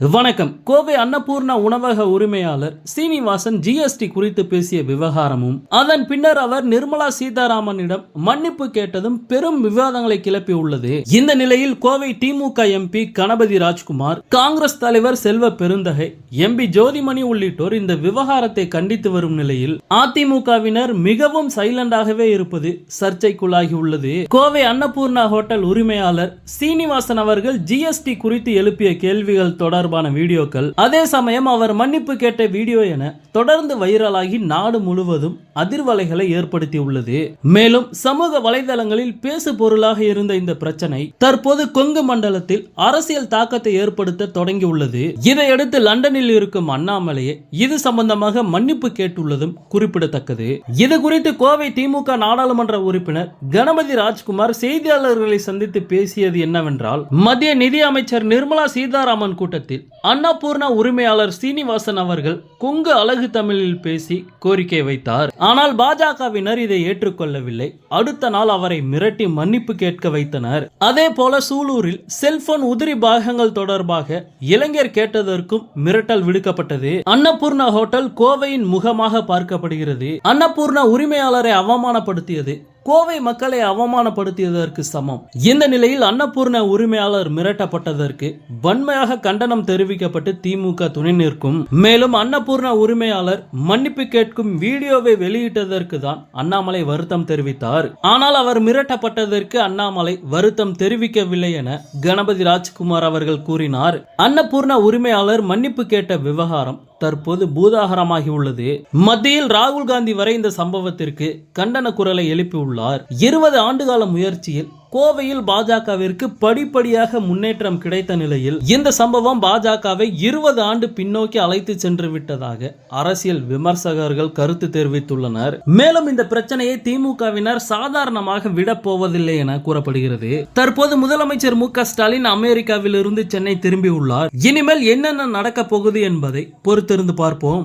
வணக்கம். கோவை அன்னபூர்ணா உணவக உரிமையாளர் சீனிவாசன் ஜிஎஸ்டி குறித்து பேசிய விவகாரமும் அதன் பின்னர் அவர் நிர்மலா சீதாராமனிடம் மன்னிப்பு கேட்டதும் பெரும் விவாதங்களை கிளப்பி உள்ளது. இந்த நிலையில் கோவை திமுக எம்பி கணபதி ராஜ்குமார் காங்கிரஸ் தலைவர் செல்வ பெருந்தகை எம்பி ஜோதிமணி உள்ளிட்டோர் இந்த விவகாரத்தை கண்டித்து வரும் நிலையில் அதிமுகவினர் மிகவும் சைலண்டாகவே இருப்பது சர்ச்சைக்குள்ளாகி உள்ளது. கோவை அன்னபூர்ணா ஹோட்டல் உரிமையாளர் சீனிவாசன் அவர்கள் ஜிஎஸ்டி குறித்து எழுப்பிய கேள்விகள் தொடர் சார்பான வீடியோக்கள் அதே சமயம் அவர் மன்னிப்பு கேட்ட வீடியோ என தொடர்ந்து வைரலாகி நாடு முழுவதும் அதிர்வலைகளை ஏற்படுத்தி உள்ளது மேலும் சமூக வலைதளங்களில் பேசு பொருளாக இருந்த இந்த பிரச்சனை தற்போது கொங்கு மண்டலத்தில் அரசியல் தாக்கத்தை ஏற்படுத்த தொடங்கியுள்ளது. இதையடுத்து லண்டனில் இருக்கும் அண்ணாமலையே இது சம்பந்தமாக மன்னிப்பு கேட்டுள்ளதும் குறிப்பிடத்தக்கது. இது குறித்து கோவை திமுக நாடாளுமன்ற உறுப்பினர் கணபதி ராஜ்குமார் செய்தியாளர்களை சந்தித்து பேசியது என்னவென்றால் மத்திய நிதி அமைச்சர் நிர்மலா சீதாராமன் கூட்டத்தில் அன்னபூர்ணா உரிமையாளர் சீனிவாசன் அவர்கள் கொங்கு அழகு தமிழில் பேசி கோரிக்கை வைத்தார். ஆனால் பாஜகவினர் இதை ஏற்றுக்கொள்ளவில்லை. அடுத்த நாள் அவரை மிரட்டி மன்னிப்பு கேட்க வைத்தனர். அதே போல சூலூரில் செல்போன் உதிரி பாகங்கள் தொடர்பாக இளைஞர் கேட்டதற்கும் மிரட்டல் விடுக்கப்பட்டது. அன்னபூர்ணா ஹோட்டல் கோவையின் முகமாக பார்க்கப்படுகிறது. அன்னபூர்ணா உரிமையாளரை அவமானப்படுத்தியது கோவை மக்களை அவமானப்படுத்தியதற்கு சமம். இந்த நிலையில் அன்னபூர்ண உரிமையாளர் மிரட்டப்பட்டதற்கு வன்மையாக கண்டனம் தெரிவிக்கப்பட்டு திமுக துணை நிற்கும். மேலும் அன்னபூர்ண உரிமையாளர் மன்னிப்பு கேட்கும் வீடியோவை வெளியிட்டதற்கு தான் அண்ணாமலை வருத்தம் தெரிவித்தார். ஆனால் அவர் மிரட்டப்பட்டதற்கு அண்ணாமலை வருத்தம் தெரிவிக்கவில்லை என கணபதி ராஜ்குமார் அவர்கள் கூறினார். அன்னபூர்ண உரிமையாளர் மன்னிப்பு கேட்ட விவகாரம் தற்போது பூதாகரமாகி உள்ளது மத்தியில் ராகுல் காந்தி வரை இந்த சம்பவத்திற்கு கண்டன குரலை எழுப்பியுள்ளார். இருபது ஆண்டுகால முயற்சியில் கோவையில் பாஜகவிற்கு படிப்படியாக முன்னேற்றம் கிடைத்த நிலையில் இந்த சம்பவம் பாஜகவை இருபது ஆண்டு பின்னோக்கி அழைத்து சென்று விட்டதாக அரசியல் விமர்சகர்கள் கருத்து தெரிவித்துள்ளனர். மேலும் இந்த பிரச்சனையை திமுகவினர் சாதாரணமாக விடப் போவதில்லை என கூறப்படுகிறது. தற்போது முதலமைச்சர் மு க ஸ்டாலின் அமெரிக்காவில் இருந்து சென்னை திரும்பியுள்ளார். இனிமேல் என்னென்ன நடக்கப் போகுது என்பதை பொறுத்திருந்து பார்ப்போம்.